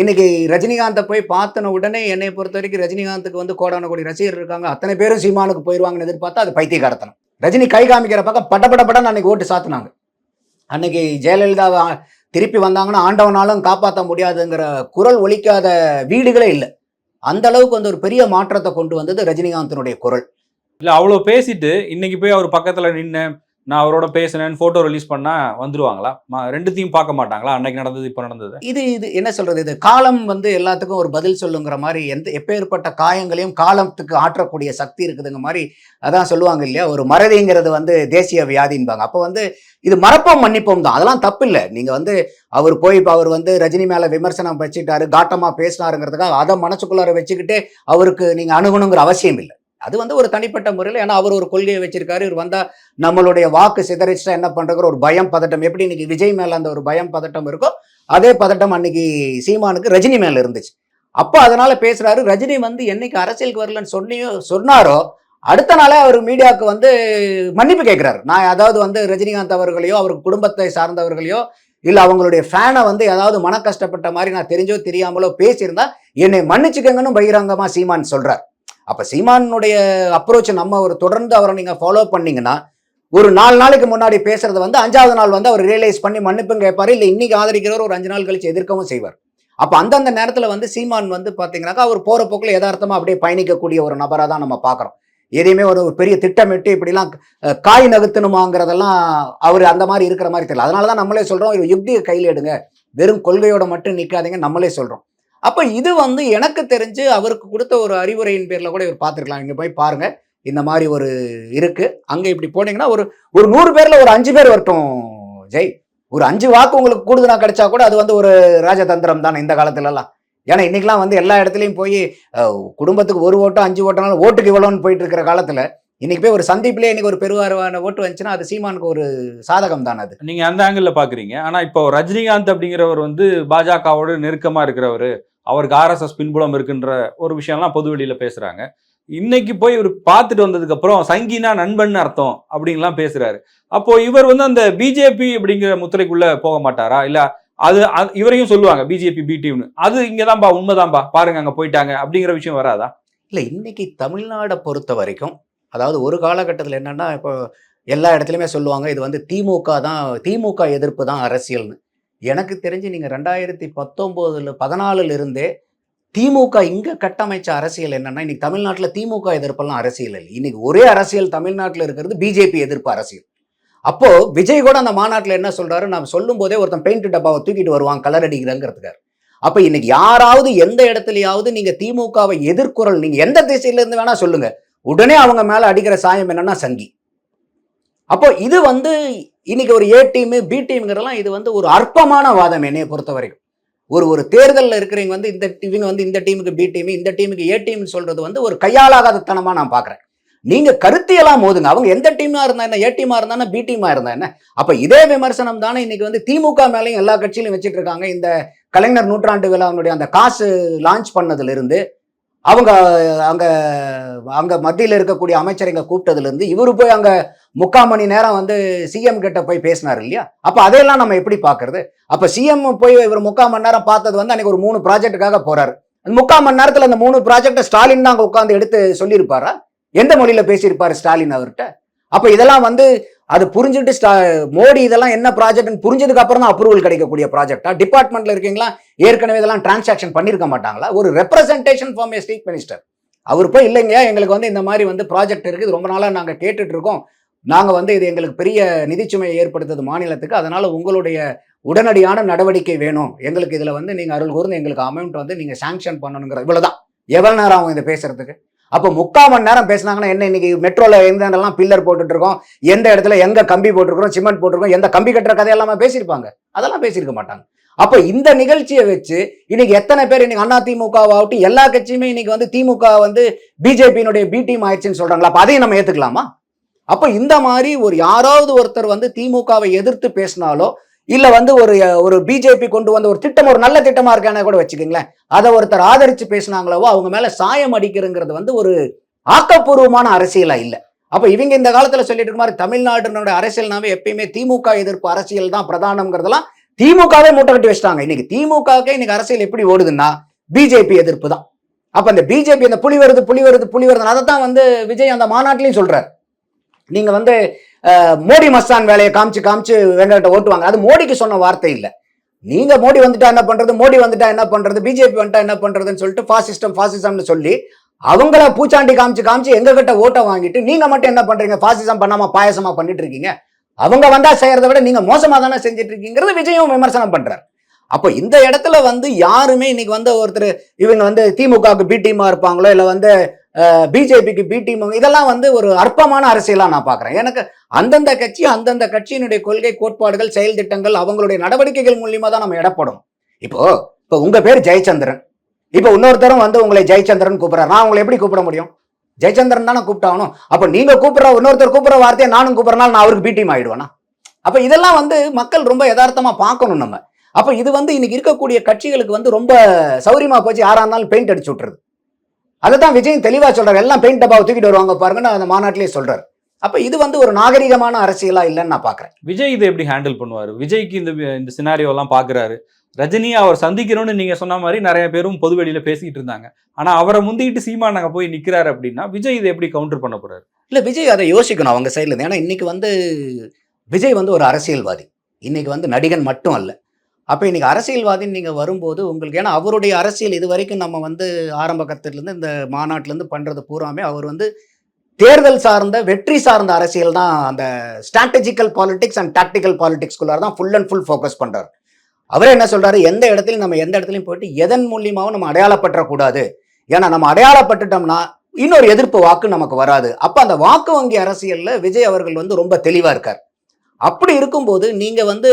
இன்னைக்கு ரஜினிகாந்தை போய் பார்த்தன உடனே என்னை பொறுத்த வரைக்கும் ரஜினிகாந்துக்கு வந்து கோடான கோடி ரசிகர் இருக்காங்க. அத்தனை பேரும் சீமானுக்கு போயிடுவாங்கன்னு எதிர்பார்த்தா அது பைத்தியகாரத்தனம். ரஜினி கை காமிக்கிற பக்கம் பட்ட பட அன்னைக்கு ஓட்டு சாத்துனாங்க. அன்னைக்கு ஜெயலலிதா திருப்பி வந்தாங்கன்னா ஆண்டவனாலும் காப்பாற்ற முடியாதுங்கிற குரல் ஒழிக்காத வீடுகளே இல்லை. அந்த அளவுக்கு வந்து ஒரு பெரிய மாற்றத்தை கொண்டு வந்தது ரஜினிகாந்தினுடைய குரல். இல்லை அவ்வளோ பேசிட்டு இன்னைக்கு போய் அவர் பக்கத்தில் நின்று நான் அவரோட பேசினேன் போட்டோ ரிலீஸ் பண்ணா வந்துருவாங்களா? ரெண்டுத்தையும் பார்க்க மாட்டாங்களா? அன்னைக்கு நடந்தது இப்போ நடந்தது? இது இது என்ன சொல்றது? இது காலம் வந்து எல்லாத்துக்கும் ஒரு பதில் சொல்லுங்கிற மாதிரி எந்த எப்பேற்பட்ட காயங்களையும் காலத்துக்கு ஆற்றக்கூடிய சக்தி இருக்குதுங்க மாதிரி அதான் சொல்லுவாங்க இல்லையா? ஒரு மறதிங்கிறது வந்து தேசிய வியாதின்பாங்க. அப்போ வந்து இது மறப்போம் மன்னிப்போம் தான். அதெல்லாம் தப்பு இல்லை நீங்க வந்து அவர் போய் இப்போ அவர் வந்து ரஜினி மேல விமர்சனம் வச்சுட்டாரு காட்டமா பேசினாருங்கிறதுக்காக அதை மனசுக்குள்ளார வச்சுக்கிட்டு அவருக்கு நீங்க அணுகணுங்கிற அவசியம் இல்லை. அது வந்து ஒரு தனிப்பட்ட முறையில் ஏன்னா அவர் ஒரு கொள்கையை வச்சிருக்காரு இவர் வந்தால் நம்மளுடைய வாக்கு சிதறிச்சா என்ன பண்றங்கிற ஒரு பயம் பதட்டம். எப்படி இன்னைக்கு விஜய் மேல அந்த ஒரு பயம் பதட்டம் இருக்கோ அதே பதட்டம் அன்னைக்கு சீமானுக்கு ரஜினி மேலே இருந்துச்சு. அப்போ அதனால பேசுறாரு ரஜினி வந்து என்னைக்கு அரசியலுக்கு வரலன்னு சொன்னியோ சொன்னாரோ அடுத்த நாளே அவர் மீடியாவுக்கு வந்து மன்னிப்பு கேட்குறாரு நான் அதாவது வந்து ரஜினிகாந்த் அவர்களையோ அவர் குடும்பத்தை சார்ந்தவர்களையோ இல்லை அவங்களுடைய ஃபேனை வந்து ஏதாவது மன கஷ்டப்பட்ட மாதிரி நான் தெரிஞ்சோ தெரியாமலோ பேசியிருந்தா என்னை மன்னிச்சுக்கங்கன்னு பகிரங்கமாக சீமான் சொல்கிறார் அப்போ சீமானுடைய அப்ரோச் நம்ம ஒரு தொடர்ந்து அவரை நீங்கள் ஃபாலோ பண்ணீங்கன்னா ஒரு நாலு நாளைக்கு முன்னாடி பேசுறத வந்து அஞ்சாவது நாள் வந்து அவர் ரியலைஸ் பண்ணி மன்னிப்பும் கேட்பாரு இல்லை இன்னைக்கு ஆதரிக்கிறவர் ஒரு அஞ்சு நாள் கழிச்சு எதிர்க்கவும் செய்வார். அப்போ அந்தந்த நேரத்தில் வந்து சீமான் வந்து பார்த்தீங்கன்னாக்கா அவர் போகிற போக்கில் யதார்த்தமாக அப்படியே பயணிக்கக்கூடிய ஒரு நபராக தான் நம்ம பார்க்குறோம் எதையுமே ஒரு பெரிய திட்டமிட்டு இப்படிலாம் காய் நகர்த்தணுமாங்கிறதெல்லாம் அவர் அந்த மாதிரி இருக்கிற மாதிரி தெரியல. அதனால தான் நம்மளே சொல்கிறோம் ஒரு யுக்தியை கையில் எடுங்க. வெறும் கொள்கையோட மட்டும் நிற்காதீங்க நம்மளே சொல்கிறோம் அப்போ இது வந்து எனக்கு தெரிஞ்சு அவருக்கு கொடுத்த ஒரு அறிவுரையின் பேரில் கூட இவர் பார்த்துருக்கலாம். இங்கே போய் பாருங்கள் இந்த மாதிரி ஒரு இருக்குது அங்கே இப்படி போனீங்கன்னா ஒரு ஒரு நூறு பேரில் ஒரு அஞ்சு பேர் வரட்டும் ஜெய். ஒரு அஞ்சு வாக்கு உங்களுக்கு கூடுதலாக கிடைச்சா கூட அது வந்து ஒரு ராஜதந்திரம் தானே இந்த காலத்துலலாம். ஏன்னா இன்னைக்கெல்லாம் வந்து எல்லா இடத்துலையும் போய் குடும்பத்துக்கு ஒரு ஓட்டம் அஞ்சு ஓட்டம்னாலும் ஓட்டுக்கு இவ்வளோன்னு போயிட்டு இருக்கிற காலத்தில் இன்னைக்கு போய் ஒரு சந்திப்பிலே இன்னைக்கு ஒரு பெருவாரியான ஓட்டு வந்துச்சுன்னா அது சீமானுக்கு ஒரு சாதகம் தான் அது. நீங்க அந்த ஆங்கிள் பாக்குறீங்க. ஆனா இப்போ ரஜினிகாந்த் அப்படிங்கிறவர் வந்து பாஜகவோட நெருக்கமா இருக்கிறவர். அவருக்கு ஆர்எஸ்எஸ் பின்புலம் இருக்குன்ற ஒரு விஷயம்லாம் பொது வெளியில பேசுறாங்க. இன்னைக்கு போய் இவர் பார்த்துட்டு வந்ததுக்கு அப்புறம் சங்கினா நண்பன் அர்த்தம் அப்படின்லாம் பேசுறாரு. அப்போ இவர் வந்து அந்த பிஜேபி அப்படிங்கிற முத்திரைக்குள்ள போக மாட்டாரா? இல்ல அது அது- இவரையும் சொல்லுவாங்க பிஜேபி பி டீம்னு அது இங்கதான்பா உண்மைதான்பா. பாருங்க அங்க போயிட்டாங்க அப்படிங்கிற விஷயம் வராதா? இல்லை இன்னைக்கு தமிழ்நாடை பொறுத்த வரைக்கும் அதாவது ஒரு காலகட்டத்தில் என்னென்னா இப்போ எல்லா இடத்துலையுமே சொல்லுவாங்க இது வந்து திமுக தான் திமுக எதிர்ப்பு தான் அரசியல்னு. எனக்கு தெரிஞ்சு நீங்கள் ரெண்டாயிரத்தி பத்தொம்போதில் பதினாலுல இருந்தே திமுக இங்கே கட்டமைச்ச அரசியல் என்னன்னா இன்றைக்கி தமிழ்நாட்டில் திமுக எதிர்ப்பெல்லாம் அரசியல் இல்லை. இன்றைக்கி ஒரே அரசியல் தமிழ்நாட்டில் இருக்கிறது பிஜேபி எதிர்ப்பு அரசியல். அப்போது விஜய் கூட அந்த மாநாட்டில் என்ன சொல்கிறாரு நான் சொல்லும் போதே ஒருத்தன் பெயிண்ட் டப்பாவை தூக்கிட்டு வருவான் கலர் அடிக்கிறங்கிறதுக்காரு அப்போ இன்னைக்கு யாராவது எந்த இடத்துலையாவது நீங்கள் திமுகவை எதிர்குரல் நீங்கள் எந்த திசையிலேருந்து வேணால் சொல்லுங்கள் உடனே அவங்க மேலே அடிக்கிற சாயம் என்னன்னா சங்கி. அப்போ இது வந்து இன்னைக்கு ஒரு ஏ டீமு பி டீம்ங்கிறலாம் இது வந்து ஒரு அற்பமான வாதம் என்னையை பொறுத்த வரைக்கும் ஒரு ஒரு தேர்தலில் இருக்கிறவங்க வந்து இந்த இவங்க வந்து இந்த டீமுக்கு பி டீம் இந்த டீமுக்கு ஏ டீம்னு சொல்றது வந்து ஒரு கையாளாகாதத்தனமாக நான் பார்க்குறேன் நீங்க கருத்தியெல்லாம் மோதுங்க. அவங்க எந்த டீமா இருந்தா என்ன? ஏ டீமா இருந்தா பி டீமா இருந்தா என்ன? அப்ப இதே விமர்சனம் தானே இன்னைக்கு வந்து திமுக மேலேயும் எல்லா கட்சியிலும் வச்சுட்டு இருக்காங்க. இந்த கலைஞர் நூற்றாண்டு விழாவினுடைய அந்த காசு லான்ச் பண்ணதுல இருந்து அவங்க அங்கே அங்கே மத்தியில் இருக்கக்கூடிய அமைச்சரைங்க கூப்பிட்டதுலேருந்து இவர் இவரு போய் அங்கே முக்கால் மணி நேரம் வந்து சிஎம் கிட்ட போய் பேசினார் இல்லையா? அப்போ அதையெல்லாம் நம்ம எப்படி பார்க்குறது அப்போ சிஎம் போய் இவர் முக்கால் மணி நேரம் பார்த்தது வந்து அன்றைக்கி ஒரு மூணு ப்ராஜெக்ட்டுக்காக போறாரு. அந்த முக்கால் மணி நேரத்தில் அந்த மூணு ப்ராஜெக்டை ஸ்டாலின் தான் அங்கே உட்காந்து எடுத்து சொல்லியிருப்பாரா? எந்த மொழியில் பேசியிருப்பார் ஸ்டாலின் அவர்கிட்ட? அப்போ இதெல்லாம் வந்து அது புரிஞ்சுட்டு ஸ்டா மோடி இதெல்லாம் என்ன ப்ராஜெக்ட்னு புரிஞ்சதுக்கு அப்புறம் தான் அப்ரூவல் கிடைக்கக்கூடிய ப்ராஜெக்டா டிபார்ட்மெண்ட்ல இருக்கீங்களா? ஏற்கனவே இதெல்லாம் டிரான்சாக்ஷன் பண்ணியிருக்க மாட்டாங்களா? ஒரு representation from a state minister அவர் போய் இல்லைங்க எங்களுக்கு வந்து இந்த மாதிரி வந்து ப்ராஜெக்ட் இருக்குது. ரொம்ப நாளா நாங்க கேட்டுட்டு இருக்கோம் நாங்க வந்து இது எங்களுக்கு பெரிய நிதிச்சுமையை ஏற்படுத்துது மாநிலத்துக்கு. அதனால உங்களுடைய உடனடியான நடவடிக்கை வேணும். எங்களுக்கு இதுல வந்து நீங்க அருள் கூர்ந்து எங்களுக்கு அமௌண்ட் வந்து நீங்க சாங்ஷன் பண்ணணுங்கிற இவ்வளவுதான். எவ்வளவு நேரம் ஆகும் இதை பேசுறதுக்கு? அப்போ முக்கால் மணி நேரம் பேசினாங்கன்னா என்ன இன்னைக்கு மெட்ரோல எந்த இடம்லாம் பில்லர் போட்டுட்டு இருக்கோம் எந்த இடத்துல எங்க கம்பி போட்டிருக்கிறோம் சிமெண்ட் போட்டிருக்கோம் எந்த கம்பி கட்டுற கதையெல்லாம் பேசியிருப்பாங்க. அதெல்லாம் பேசியிருக்க மாட்டாங்க. அப்போ இந்த நிகழ்ச்சியை வச்சு இன்னைக்கு எத்தனை பேர் இன்னைக்கு அண்ணா திமுகவாகட்டும் எல்லா கட்சியுமே இன்னைக்கு வந்து திமுக வந்து பிஜேபியினுடைய பி டீம் ஆயிடுச்சுன்னு சொல்றாங்களா? அப்போ அதையும் நம்ம ஏத்துக்கலாமா? அப்போ இந்த மாதிரி ஒரு யாராவது ஒருத்தர் வந்து திமுகவை எதிர்த்து பேசினாலோ இல்ல வந்து ஒரு ஒரு பிஜேபி கொண்டு வந்த ஒரு திட்டம் ஒரு நல்ல திட்டமா இருக்கானே கூட வச்சுக்கோங்களேன். அதை ஒருத்தர் ஆதரிச்சு பேசினாங்களோ அவங்க மேல சாயம் அடிக்கிறங்கிறது வந்து ஒரு ஆக்கப்பூர்வமான அரசியலா இல்லை. அப்ப இவங்க இந்த காலத்துல சொல்லிட்டு இருக்க மாதிரி தமிழ்நாட்டினுடைய அரசியல்னாவே எப்பயுமே திமுக எதிர்ப்பு அரசியல் தான் பிரதானம்ங்கிறதெல்லாம் திமுகவே மூட்டை கட்டி வச்சிட்டாங்க. இன்னைக்கு திமுகவுக்கே இன்னைக்கு அரசியல் எப்படி ஓடுதுன்னா பிஜேபி எதிர்ப்பு தான். அப்ப அந்த பிஜேபி அந்த புலி வருது புலி வருது புலி வருது அதை தான் வந்து விஜய் அந்த மாநாட்டிலையும் சொல்றாரு. நீங்க வந்து மோடி மஸ்தான் வேலையை காமிச்சு காமிச்சு வெங்கட்ட ஓட்டுவாங்க. அது மோடிக்கு சொன்ன வார்த்தை இல்லை. நீங்க மோடி வந்துட்டா என்ன பண்றது? மோடி வந்துட்டா என்ன பண்றது? பிஜேபி வந்துட்டா என்ன பண்றதுன்னு சொல்லிட்டு பாசிஸ்டம் பாசிசம்னு சொல்லி அவங்கள பூச்சாண்டி காமிச்சு காமிச்சு எங்க கிட்ட ஓட்டை வாங்கிட்டு நீங்க மட்டும் என்ன பண்றீங்க? பாசிசம் பண்ணாம பாயசமா பண்ணிட்டு இருக்கீங்க. அவங்க வந்தா செய்யறதை விட நீங்க மோசமா தானே செஞ்சுட்டு இருக்கீங்கிறது விஜயும் விமர்சனம் பண்றாரு. அப்போ இந்த இடத்துல வந்து யாருமே இன்னைக்கு வந்து ஒருத்தர் இவங்க வந்து திமுகவுக்கு பி டீமா இருப்பாங்களோ இல்லை வந்து பிஜேபிக்கு பி டீம் இதெல்லாம் வந்து ஒரு அற்பமான அரசியலாக நான் பார்க்குறேன். எனக்கு அந்தந்த கட்சி அந்தந்த கட்சியினுடைய கொள்கை கோட்பாடுகள் செயல் திட்டங்கள் அவங்களுடைய நடவடிக்கைகள் மூலியமாக தான் நம்ம இடப்படும் இப்போ இப்போ உங்கள் பேர் ஜெயச்சந்திரன். இப்போ இன்னொருத்தரும் வந்து உங்களை ஜெயச்சந்திரன் கூப்பிட்றாரு. நான் உங்களை எப்படி கூப்பிட முடியும்? ஜெயச்சந்திரன் தானே கூப்பிட்டாகணும். அப்போ நீங்கள் கூப்பிடுற இன்னொருத்தர் கூப்பிட்ற வார்த்தையை நானும் கூப்பிட்றனால நான் அவருக்கு பி டீம் ஆகிடுவேனா அப்போ இதெல்லாம் வந்து மக்கள் ரொம்ப யதார்த்தமாக பார்க்கணும் நம்ம. அப்போ இது வந்து இன்னைக்கு இருக்கக்கூடிய கட்சிகளுக்கு வந்து ரொம்ப சௌரியமாக போச்சு. யாரா இருந்தாலும் பெயிண்ட் அடிச்சு விட்டுறது அதை தான் விஜய் தெளிவா சொல்றாரு. எல்லாம் பெயிண்ட் டப்பாவை தூக்கிட்டு வருவாங்க பாருங்கன்னு அந்த மாநாட்டிலேயே சொல்றாரு அப்ப இது வந்து ஒரு நாகரிகமான அரசியலா இல்லைன்னு நான் பாக்குறேன். விஜய் இதை எப்படி ஹேண்டில் பண்ணுவாரு? விஜய்க்கு இந்த இந்த சினாரியோ எல்லாம் பாக்குறாரு. ரஜினியை அவர் சந்திக்கணும்னு நீங்க சொன்ன மாதிரி நிறைய பேரும் பொதுவெளியில பேசிக்கிட்டு இருந்தாங்க. ஆனா அவரை முந்திக்கிட்டு சீமான் அங்க போய் நிக்கிறாரு அப்படின்னா விஜய் இதை எப்படி கவுண்டர் பண்ண போறாரு? இல்ல விஜய் அதை யோசிக்கணும் அவங்க சைடுல இருந்து. ஏன்னா இன்னைக்கு வந்து விஜய் வந்து ஒரு அரசியல்வாதி. இன்னைக்கு வந்து நடிகன் மட்டும் அல்ல. அப்போ இன்னைக்கு அரசியல்வாதின்னு நீங்கள் வரும்போது உங்களுக்கு ஏன்னா அவருடைய அரசியல் இது வரைக்கும் நம்ம வந்து ஆரம்ப கத்திலேருந்து இந்த மாநாட்டிலேருந்து பண்ணுறது பூராமே அவர் வந்து தேர்தல் சார்ந்த வெற்றி சார்ந்த அரசியல் தான். அந்த ஸ்ட்ராட்டஜிக்கல் பாலிடிக்ஸ் அண்ட் டாக்டிக்கல் பாலிடிக்ஸ்குள்ளார தான் ஃபுல் அண்ட் ஃபுல் ஃபோக்கஸ் பண்ணுறாரு அவரே என்ன சொல்கிறாரு எந்த இடத்துலையும் நம்ம எந்த இடத்துலையும் போயிட்டு எதன் மூலியமாகவும் நம்ம அடையாளப்பட்டுறக்கூடாது ஏன்னா நம்ம அடையாளப்பட்டுட்டோம்னா இன்னொரு எதிர்ப்பு வாக்கு நமக்கு வராது. அப்போ அந்த வாக்கு வங்கி அரசியலில் விஜய் அவர்கள் வந்து ரொம்ப தெளிவாக இருக்கார். அப்படி இருக்கும்போது நீங்க வந்து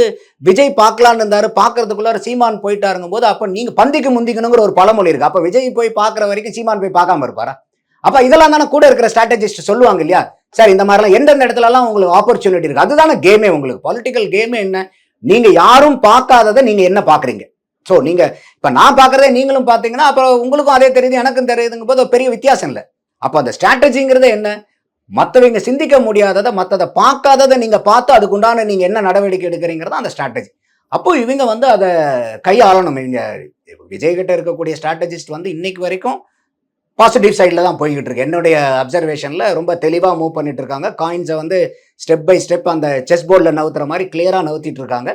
விஜய் பார்க்கலான்னு இருந்தாரு பார்க்கறதுக்குள்ளார சீமான் போயிட்டாருங்கும் போது அப்ப நீங்க பந்திக்கு முந்திக்கணுங்கிற ஒரு பழமொழி இருக்கு. அப்ப விஜய் போய் பார்க்குற வரைக்கும் சீமான் போய் பார்க்காம இருப்பாரா? அப்ப இதெல்லாம் தானே கூட இருக்கிற ஸ்ட்ராட்டஜிஸ்ட் சொல்லுவாங்க இல்லையா? சார் இந்த மாதிரிலாம் எந்தெந்த இடத்துலலாம் உங்களுக்கு ஆப்பர்ச்சுனிட்டி இருக்கு? அதுதானே கேமே உங்களுக்கு. பொலிட்டிக்கல் கேமே என்ன? நீங்க யாரும் பார்க்காததை நீங்க என்ன பாக்குறீங்க ஸோ நீங்க இப்ப நான் பார்க்குறதே நீங்களும் பார்த்தீங்கன்னா அப்புறம் உங்களுக்கும் அதே தெரியுது எனக்கும் தெரியுதுங்கும் போது ஒரு பெரிய வித்தியாசம் இல்லை. அப்போ அந்த ஸ்ட்ராட்டஜிங்கிறது என்ன? மற்றவங்க சிந்திக்க முடியாததை மற்றதை பார்க்காததை நீங்கள் பார்த்து அதுக்குண்டான நீங்கள் என்ன நடவடிக்கை எடுக்கிறீங்கிறது அந்த ஸ்ட்ராட்டஜி அப்போ இவங்க வந்து அதை கையாளணும். இவங்க விஜய்கிட்ட இருக்கக்கூடிய ஸ்ட்ராட்டஜிஸ்ட் வந்து இன்னைக்கு வரைக்கும் பாசிட்டிவ் சைடில் தான் போய்கிட்டு இருக்கு. என்னுடைய அப்சர்வேஷனில் ரொம்ப தெளிவாக மூவ் பண்ணிட்டு இருக்காங்க. காயின்ஸை வந்து ஸ்டெப் பை ஸ்டெப் அந்த செஸ் போர்டில் நவுத்துற மாதிரி கிளியராக நவுத்திட்டு இருக்காங்க.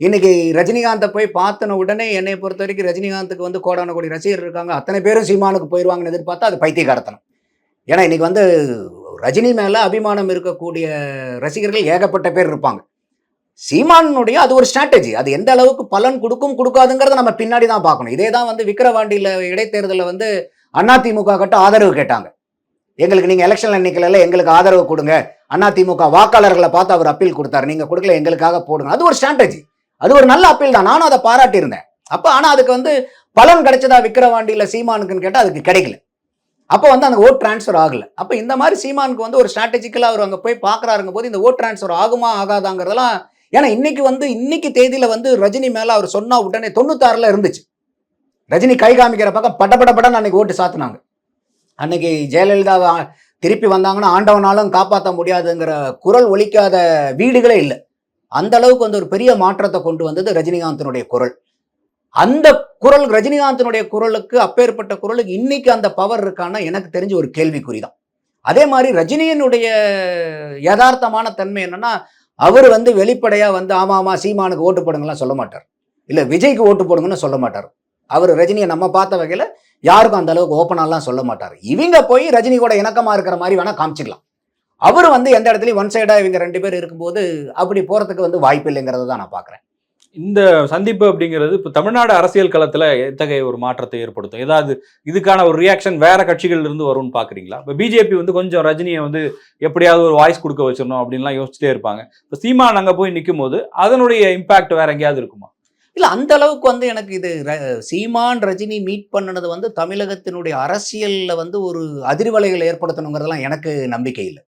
இன்னைக்கு ரஜினிகாந்தை போய் பார்த்தன உடனே என்னை பொறுத்த வரைக்கும் ரஜினிகாந்துக்கு வந்து கோடான கோடி ரசிகர் இருக்காங்க. அத்தனை பேரும் சீமானுக்கு போயிடுவாங்கன்னு எதிர்பார்த்தா அது பைத்தியகாரத்தனம் ஏன்னா இன்னைக்கு வந்து ரஜினி மேலே அபிமானம் இருக்கக்கூடிய ரசிகர்கள் ஏகப்பட்ட பேர் இருப்பாங்க. சீமானுடைய அது ஒரு ஸ்ட்ராட்டஜி அது எந்த அளவுக்கு பலன் கொடுக்கும் கொடுக்காதுங்கிறத நம்ம பின்னாடி தான் பார்க்கணும். இதே தான் வந்து விக்கிரவாண்டியில் இடைத்தேர்தலில் வந்து அதிமுக கிட்ட ஆதரவு கேட்டாங்க. எங்களுக்கு நீங்கள் எலெக்ஷன் எண்ணிக்கையில் எங்களுக்கு ஆதரவு கொடுங்க. அதிமுக வாக்காளர்களை பார்த்து அவர் அப்பீல் கொடுத்தாரு. நீங்கள் கொடுக்கல எங்களுக்காக போடுங்க. அது ஒரு ஸ்ட்ராட்டஜி அது ஒரு நல்ல அப்பீல் தான். நானும் அதை பாராட்டியிருந்தேன். அப்போ ஆனால் அதுக்கு வந்து பலன் கிடைச்சதா விக்கிரவாண்டியில் சீமானுக்குன்னு கேட்டால் அதுக்கு கிடைக்கல. அப்போ வந்து அந்த ஓட் டிரான்ஸ்ஃபர் ஆகலை. அப்போ இந்த மாதிரி சீமானுக்கு வந்து ஒரு ஸ்ட்ராட்டஜிக்கலாக அவர் அங்கே போய் பார்க்குறாருங்க போது இந்த ஓட் டிரான்ஸ்ஃபர் ஆகுமா ஆகாதாங்கிறதெல்லாம் ஏன்னா இன்னைக்கு வந்து இன்னைக்கு தேதியில் வந்து ரஜினி மேலே அவர் சொன்னால் உடனே தொண்ணூத்தாறில் இருந்துச்சு. ரஜினி கை காமிக்கிற பக்கம் பட பட படம் அன்னைக்கு ஓட்டு சாத்துனாங்க. அன்னைக்கு ஜெயலலிதா திருப்பி வந்தாங்கன்னா ஆண்டவனாலும் காப்பாற்ற முடியாதுங்கிற குரல் ஒழிக்காத வீடுகளே இல்லை. அந்த அளவுக்கு வந்து ஒரு பெரிய மாற்றத்தை கொண்டு வந்தது ரஜினிகாந்தினுடைய குரல். அந்த குரல் ரஜினிகாந்தினுடைய குரலுக்கு அப்பேற்பட்ட குரலுக்கு இன்னைக்கு அந்த பவர் இருக்கான்னா எனக்கு தெரிஞ்ச ஒரு கேள்விக்குறி தான் அதே மாதிரி ரஜினியினுடைய யதார்த்தமான தன்மை என்னன்னா அவர் வந்து வெளிப்படையாக வந்து ஆமா ஆமா சீமானுக்கு ஓட்டு போடுங்கலாம் சொல்ல மாட்டார். இல்லை விஜய்க்கு ஓட்டு போடுங்கன்னு சொல்ல மாட்டார். அவர் ரஜினியை நம்ம பார்த்த வகையில் யாருக்கும் அந்த அளவுக்கு ஓப்பனாலாம் சொல்ல மாட்டார். இவங்க போய் ரஜினி கூட இணக்கமாக இருக்கிற மாதிரி வேணால் காமிச்சிக்கலாம். அவர் வந்து எந்த இடத்துலையும் ஒன் சைடாக இவங்க ரெண்டு பேர் இருக்கும்போது அப்படி போகிறதுக்கு வந்து வாய்ப்பு இல்லைங்கிறத தான் நான் பார்க்குறேன் இந்த சந்திப்பு அப்படிங்கிறது இப்போ தமிழ்நாடு அரசியல் களத்தில் எத்தகைய ஒரு மாற்றத்தை ஏற்படுத்தும்? ஏதாவது இதுக்கான ஒரு ரியாக்ஷன் வேற கட்சிகள்ல இருந்து வரும்னு பார்க்குறீங்களா இப்போ பிஜேபி வந்து கொஞ்சம் ரஜினியை வந்து எப்படியாவது ஒரு வாய்ஸ் கொடுக்க வச்சிடணும் அப்படின்லாம் யோசிச்சுட்டே இருப்பாங்க. இப்போ சீமான் அங்கே போய் நிற்கும் போது அதனுடைய இம்பாக்ட் வேற எங்கேயாவது இருக்குமா? இல்லை அந்த அளவுக்கு வந்து எனக்கு இது ர- சீமான் ரஜினி மீட் பண்ணினது வந்து தமிழகத்தினுடைய அரசியலில் வந்து ஒரு அதிர்வலைகள் ஏற்படுத்தணுங்கிறதெல்லாம் எனக்கு நம்பிக்கை இல்லை.